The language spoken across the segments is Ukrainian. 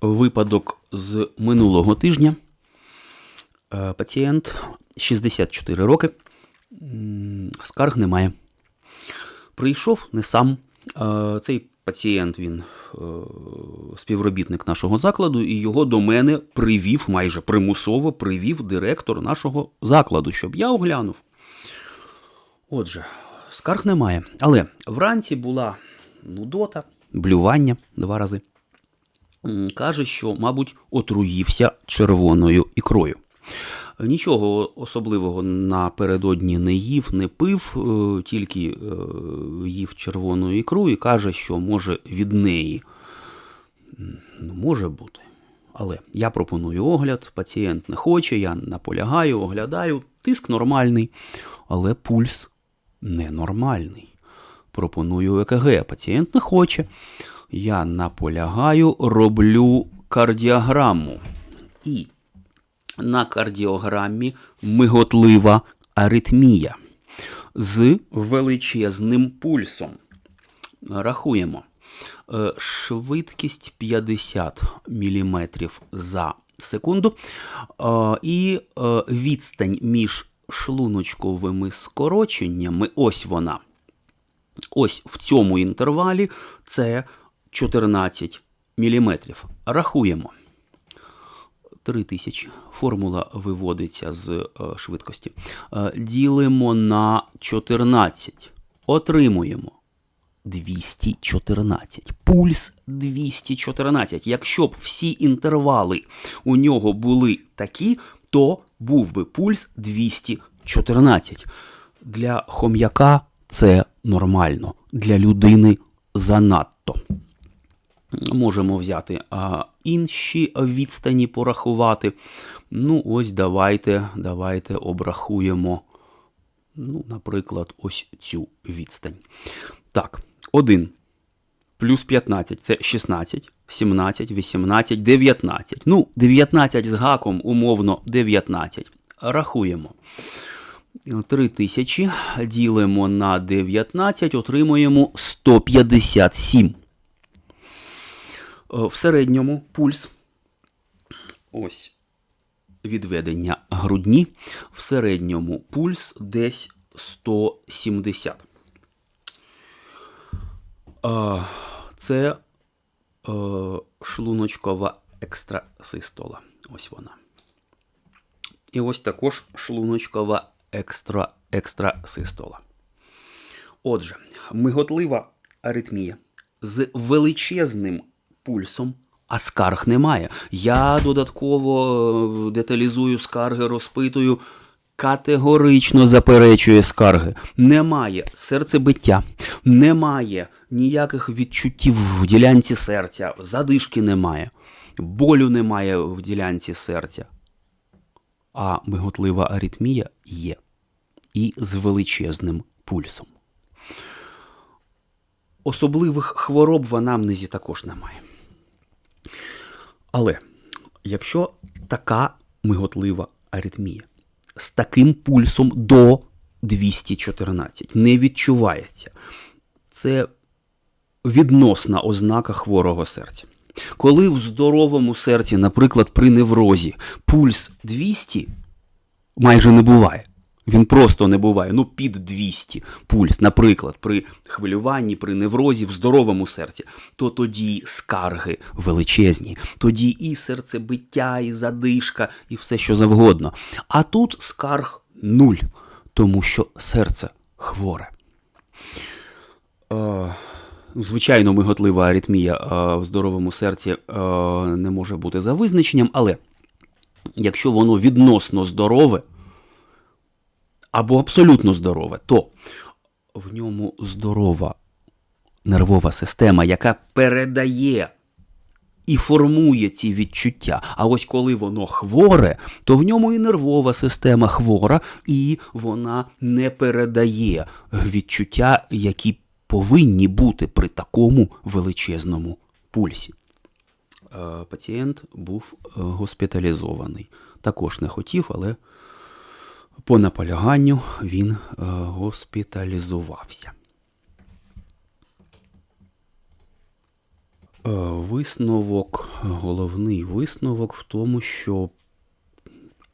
випадок з минулого тижня. Е, Пацієнт 64 роки. Скарг немає. Прийшов не сам. Е, Цей пацієнт він е, співробітник нашого закладу, і його до мене привів, майже примусово привів директор нашого закладу, щоб я оглянув. Отже, скарг немає. Але вранці була нудота, блювання два рази. Каже, що, мабуть, отруївся червоною ікрою. Нічого особливого напередодні не їв, не пив, е, тільки е, їв червону ікру і каже, що може від неї. Ну, може бути. Але я пропоную огляд, пацієнт не хоче, я наполягаю, оглядаю, тиск нормальний, але пульс ненормальний. Пропоную ЕКГ, пацієнт не хоче. Я наполягаю, роблю кардіограму. І на кардіограмі миготлива аритмія з величезним пульсом. Рахуємо. Е, Швидкість 50 мм за секунду. Е, І е, відстань між шлуночковими скороченнями, ось вона. Ось в цьому інтервалі це 14 мм. Рахуємо. 3000. Формула виводиться з е, швидкості. Е, ділимо на 14. Отримуємо 214. Пульс 214. Якщо б всі інтервали у нього були такі, то був би пульс 214. Для хом'яка це нормально, для людини занадто. Можемо взяти а, інші відстані порахувати. Ну, ось давайте, давайте обрахуємо, ну, наприклад, ось цю відстань. Так, 1 плюс 15 це 16, 17, 18, 19. Ну, 19 з гаком, умовно, 19. Рахуємо. 3000 ділимо на 19, отримуємо 157. Е, В середньому пульс. Ось відведення грудні. В середньому пульс десь 170. Е, Це е, шлуночкова екстрасистола. Ось вона. І ось також шлуночкова екстра, екстрасистола. Отже, миготлива аритмія з величезним пульсом, а скарг немає. Я додатково е, деталізую скарги, розпитую. Категорично заперечує скарги. Немає серцебиття, немає ніяких відчуттів в ділянці серця, задишки немає, болю немає в ділянці серця. А миготлива аритмія є. І з величезним пульсом. Особливих хвороб в анамнезі також немає. Але якщо така миготлива аритмія з таким пульсом до 214 не відчувається, це відносна ознака хворого серця. Коли в здоровому серці, наприклад, при неврозі, пульс 200 майже не буває. Він просто не буває. Ну, під 200 пульс, наприклад, при хвилюванні, при неврозі в здоровому серці, то тоді скарги величезні, тоді і серцебиття, і задишка, і все що завгодно. А тут скарг нуль, тому що серце хворе. Е, Звичайно, миготлива аритмія е, в здоровому серці е, не може бути за визначенням, але якщо воно відносно здорове або абсолютно здорове, то в ньому здорова нервова система, яка передає і формує ці відчуття. А ось коли воно хворе, то в ньому і нервова система хвора, і вона не передає відчуття, які повинні бути при такому величезному пульсі. Е, Пацієнт був е, госпіталізований. Також не хотів, але по наполяганню він е, госпіталізувався. Е, Висновок, головний висновок в тому, що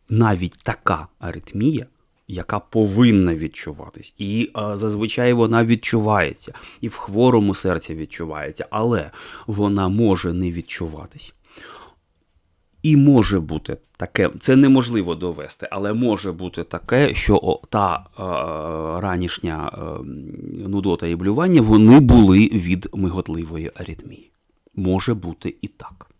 навіть така аритмія, яка повинна відчуватись, і е, зазвичай вона відчувається, і в хворому серці відчувається, але вона може не відчуватись. І може бути таке, це неможливо довести, але може бути таке, що та е, ранішня е, нудота і блювання вони були від миготливої аритмії. Може бути і так.